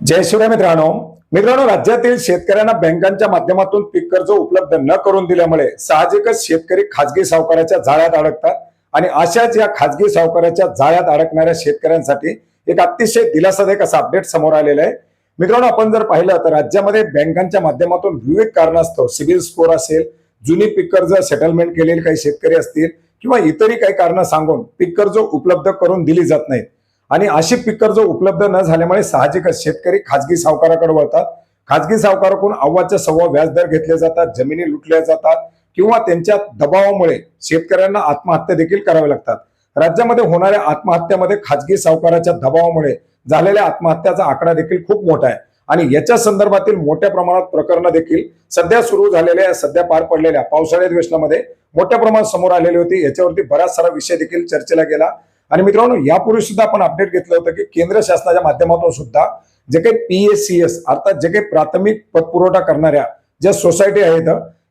जय शिवराय मित्रांनो. मित्रांनो राज्यातील शेतकऱ्यांना बँकांच्या माध्यमातून पीक कर्ज उपलब्ध न करून दिल्यामुळे साहजिकच शेतकरी खाजगी सावकाराच्या जाळ्यात अडकतात आणि अशाच या खाजगी सावकाराच्या जाळ्यात अडकणाऱ्या शेतकऱ्यांसाठी एक अतिशय दिलासादायक असा अपडेट समोर आलेला आहे. मित्रांनो आपण जर पाहिलं तर राज्यामध्ये बँकांच्या माध्यमातून विविध कारणास्तव सिबिल स्कोर असेल जुनी पीक कर्ज सेटलमेंट केलेले काही शेतकरी असतील किंवा इतरही काही कारण सांगून पीक कर्ज उपलब्ध करून दिली जात नाहीत. आणि अशी पीक कर्ज उपलब्ध न झाल्यामुळे साहजिकच शेतकरी खाजगी सावकाराकडे वळतात. खाजगी सावकाराकडून अव्वाच्या सव्वा व्याजदर घेतले जातात जमिनी लुटल्या जातात किंवा त्यांच्या दबावामुळे शेतकऱ्यांना आत्महत्या देखील कराव्या लागतात. राज्यामध्ये होणाऱ्या आत्महत्यामध्ये खाजगी सावकाराच्या दबावामुळे झालेल्या आत्महत्याचा आकडा देखील खूप मोठा आहे. आणि याच्या संदर्भातील मोठ्या प्रमाणात प्रकरणं देखील सध्या सुरू झालेल्या सध्या पार पडलेल्या पावसाळी अधिवेशनामध्ये मोठ्या प्रमाणात समोर आलेली होती. याच्यावरती बराच सारा विषय देखील चर्चेला गेला. आणि मित्रांनो यापूर्वी सुद्धा आपण अपडेट घेतलं होतं की केंद्र शासनाच्या माध्यमातून सुद्धा जे काही पीएससीएस अर्थात जे काही प्राथमिक पतपुरवठा करणाऱ्या ज्या सोसायटी आहेत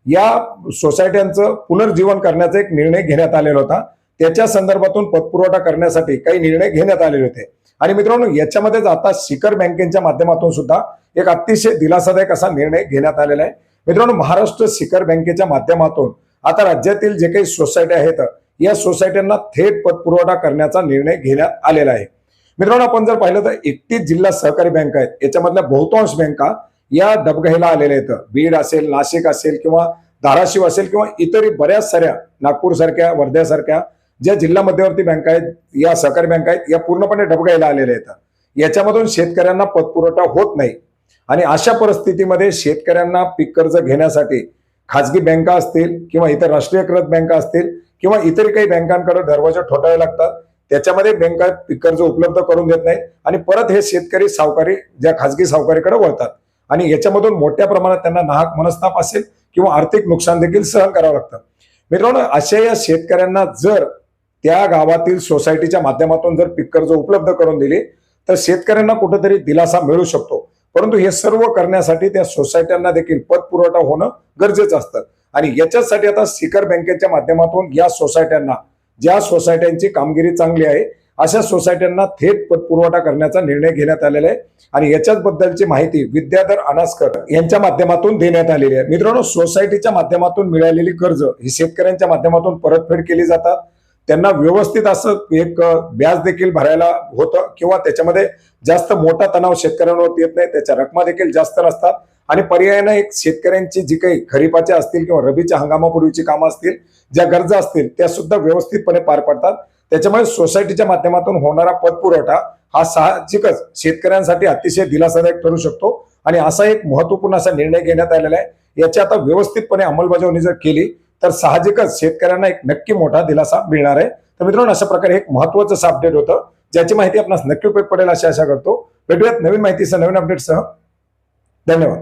या सोसायट्यांचं पुनर्जीवन करण्याचा एक निर्णय घेण्यात आलेला होता. त्याच्या संदर्भातून पतपुरवठा करण्यासाठी काही निर्णय घेण्यात आलेले होते. आणि मित्रांनो याच्यामध्येच आता शिखर बँकेच्या माध्यमातून सुद्धा एक अतिशय दिलासादायक असा निर्णय घेण्यात आलेला आहे. मित्रांनो महाराष्ट्र शिखर बँकेच्या माध्यमातून आता राज्यातील जे काही सोसायटी आहेत या सोसायट्यांना थेट पतपुरवठा करण्याचा निर्णय घेण्यात आलेला आहे. मित्रांनो आपण जर पाहिलं तर एकतीस जिल्हा सहकारी बँक आहेत. याच्यामधल्या बहुतांश बँका या डबघाईला आलेल्या आहेत. बीड असेल नाशिक असेल किंवा धाराशिव असेल किंवा इतरही बऱ्याच साऱ्या नागपूर सारख्या वर्ध्यासारख्या ज्या जिल्हा मध्यवर्ती बँका आहेत या सहकारी बँका आहेत या पूर्णपणे डबघाईला आलेल्या आहेत. याच्यामधून शेतकऱ्यांना पतपुरवठा होत नाही. आणि अशा परिस्थितीमध्ये शेतकऱ्यांना पीक कर्ज घेण्यासाठी खाजगी बँका असतील किंवा इतर राष्ट्रीयकृत बँका असतील किंवा इतर काही बँकांकडे दरवाजा ठोठावे लागतात त्याच्यामध्ये बँका पीक कर्ज उपलब्ध करून देत नाहीत आणि परत हे शेतकरी सावकारी ज्या खाजगी सावकारीकडे वळतात. आणि याच्यामधून मोठ्या प्रमाणात त्यांना नाहक मनस्ताप असेल किंवा आर्थिक नुकसान देखील सहन करावं लागतं. मित्रांनो अशा या शेतकऱ्यांना जर त्या गावातील सोसायटीच्या माध्यमातून जर पीक कर्ज उपलब्ध करून दिली तर शेतकऱ्यांना कुठेतरी दिलासा मिळू शकतो. परंतु हे सर्व करण्यासाठी त्या सोसायट्यांना देखील पतपुरवठा होणं गरजेचं असतं. आणि याच्यासाठी आता शिखर बँकेच्या माध्यमातून या सोसायट्यांना ज्या सोसायट्यांची कामगिरी चांगली आहे अशा सोसायट्यांना थेट पतपुरवठा करण्याचा निर्णय घेण्यात आलेला आहे. आणि याच्याच बद्दलची माहिती विद्याधर अनास्कर यांच्या माध्यमातून देण्यात आलेली आहे. मित्रांनो सोसायटीच्या माध्यमातून मिळालेली कर्ज ही शेतकऱ्यांच्या माध्यमातून परतफेड केली जातात. त्यांना व्यवस्थित असं एक व्याज देखील भरायला होतं किंवा त्याच्यामध्ये जास्त मोठा तणाव शेतकऱ्यांवरती येत नाही त्याच्या रकमा देखील जास्त नसतात आणि पर्यायानं एक शेतकऱ्यांची जी काही खरीपाच्या असतील किंवा रबीच्या हंगामापूर्वीची कामं असतील ज्या गरजा असतील त्या सुद्धा व्यवस्थितपणे पार पडतात. त्याच्यामुळे सोसायटीच्या माध्यमातून होणारा पतपुरवठा हा साहजिकच शेतकऱ्यांसाठी अतिशय दिलासादायक ठरू शकतो. आणि असा एक महत्त्वपूर्ण असा निर्णय घेण्यात आलेला आहे. याची आता व्यवस्थितपणे अंमलबजावणी जर केली तर साहजिकच शेतकऱ्यांना एक नक्की मोठा दिलासा मिळणार आहे. तर मित्रांनो अशा प्रकारे एक महत्वाचं असं अपडेट होतं ज्याची माहिती आपणास नक्की उपयोग पडेल अशी आशा करतो. भेटूयात नवीन माहितीसह नवीन अपडेटसह धन्यवाद.